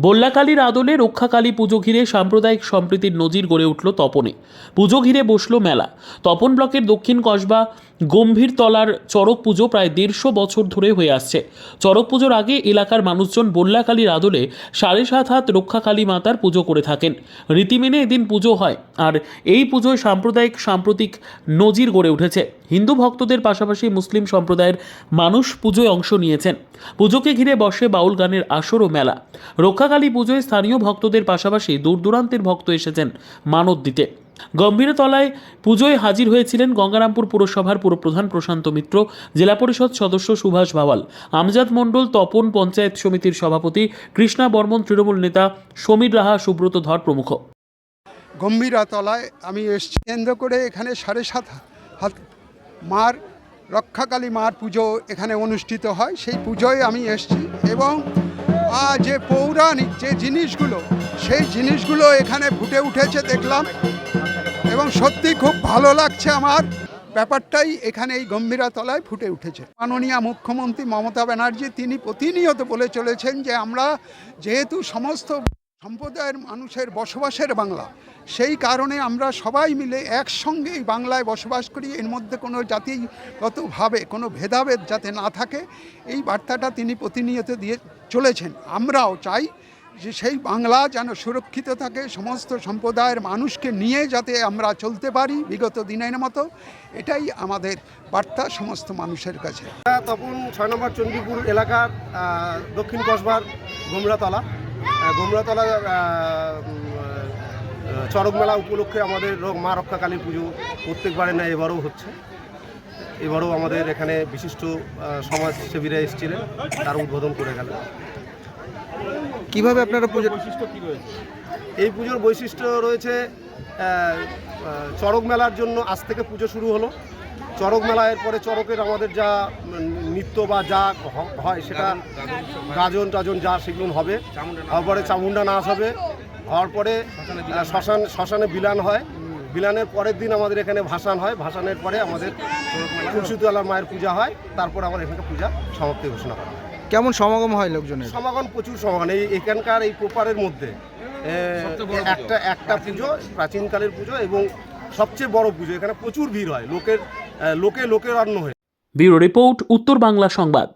বল্লাকালীর আদলে রক্ষাকালী পুজো ঘিরে সাম্প্রদায়িক সম্প্রীতির নজির গড়ে উঠল তপনে। পুজো ঘিরে বসল মেলা। তপন ব্লকের দক্ষিণ কসবা গম্ভীর তলার চড়ক পুজো প্রায় দেড়শো বছর ধরে হয়ে আসছে। চড়ক পুজোর আগে এলাকার মানুষজন বল্লাকালীর আদলে সাড়ে সাত হাত রক্ষাকালী মাতার পুজো করে থাকেন। রীতি মেনে এদিন পুজো হয় আর এই পুজোয় সাম্প্রদায়িক, সাম্প্রতিক নজির গড়ে উঠেছে। হিন্দু ভক্তদের পাশাপাশি মুসলিম সম্প্রদায়ের মানুষ পুজোয় অংশ নিয়েছেন। পুজোকে ঘিরে বসে বাউল গানের আসর ও মেলা। রক্ষাকালী পুজোয় স্থানীয় ভক্তদের পাশাপাশি দূর দূরান্তের ভক্ত এসেছেন মানত দিতে। গম্ভীরতলায় পুজোয় হাজির হয়েছিলেন গঙ্গারামপুর পুরসভার পুরপ্রধান প্রশান্ত মিত্র, জেলা পরিষদ সদস্য সুভাষ ভাওয়াল আমজাদ মণ্ডল তপন পঞ্চায়েত সমিতির সভাপতি কৃষ্ণা বর্মন, তৃণমূল নেতা সমীর রাহা, সুব্রত ধর প্রমুখ। গম্ভীরাতলায় আমি এসছি কেন্দ্র করে এখানে সাড়ে সাত হাত মার, রক্ষাকালী মার পুজো এখানে অনুষ্ঠিত হয়। সেই পুজোয় আমি এসছি এবং যে পৌরাণিক যে জিনিসগুলো, সেই জিনিসগুলো এখানে ফুটে উঠেছে, দেখলাম। এবং সত্যি খুব ভালো লাগছে আমার। ব্যাপারটাই এখানে এই গম্ভীরাতলায় ফুটে উঠেছে। মাননীয় মুখ্যমন্ত্রী মমতা ব্যানার্জি তিনি প্রতিনিয়ত বলে চলেছেন যে আমরা যেহেতু সমস্ত সম্প্রদায়ের মানুষের বসবাসের বাংলা, সেই কারণে আমরা সবাই মিলে একসঙ্গে এই বাংলায় বসবাস করি। এর মধ্যে কোনো জাতিগতভাবে কোনো ভেদাভেদ যাতে না থাকে, এই বার্তাটা তিনি প্রতিনিয়ত দিয়ে চলেছেন। আমরাও চাই যে সেই বাংলা যেন সুরক্ষিত থাকে সমস্ত সম্প্রদায়ের মানুষকে নিয়ে যাতে আমরা চলতে পারি বিগত দিনের মতো এটাই আমাদের বার্তা সমস্ত মানুষের কাছে। তখন ছয় নম্বর চণ্ডীপুর এলাকার দক্ষিণ কসবার গোমরাতলা। গোমরাতলা আহ, উম, আহ, চড়ক মেলা উপলক্ষে আমাদের মা রক্ষা কালী পুজো প্রত্যেকবারে না এবারও হচ্ছে। এবারও আমাদের এখানে বিশিষ্ট সমাজসেবীরা এসেছিলেন তার উদ্বোধন করে গেলেন। কীভাবে আপনারা পুজো এই পুজোর বৈশিষ্ট্য রয়েছে চড়ক মেলার জন্য আজ থেকে পুজো শুরু হলো। চড়ক মেলা এরপরে চড়কের আমাদের যা নৃত্য বা যা হয় সেটা গাজন টাজন যা সেগুলো হবে। তারপরে চামুন্ডা নাচ হবে। হওয়ার পরে শ্মশান শ্মশানে বিলান হয়। বিলানের পরের দিন আমাদের এখানে ভাসান হয়। ভাসানের পরে আমাদের তুলসীতলার মায়ের পূজা। হয়। তারপর আমার এখানকার পূজা সমাপ্তি ঘোষণা করা হয়। কেমন সমাগম হয় লোকজনের? সমাগম প্রচুর সমাগম এই এখানকার এই প্রপারের মধ্যে একটা একটা পুজো প্রাচীনকালের পুজো এবং সবচেয়ে বড় পুজো। এখানে প্রচুর ভিড় হয়। লোকের লোকে লোকের অন্ন হয় ব্যুরো রিপোর্ট উত্তর বাংলা সংবাদ।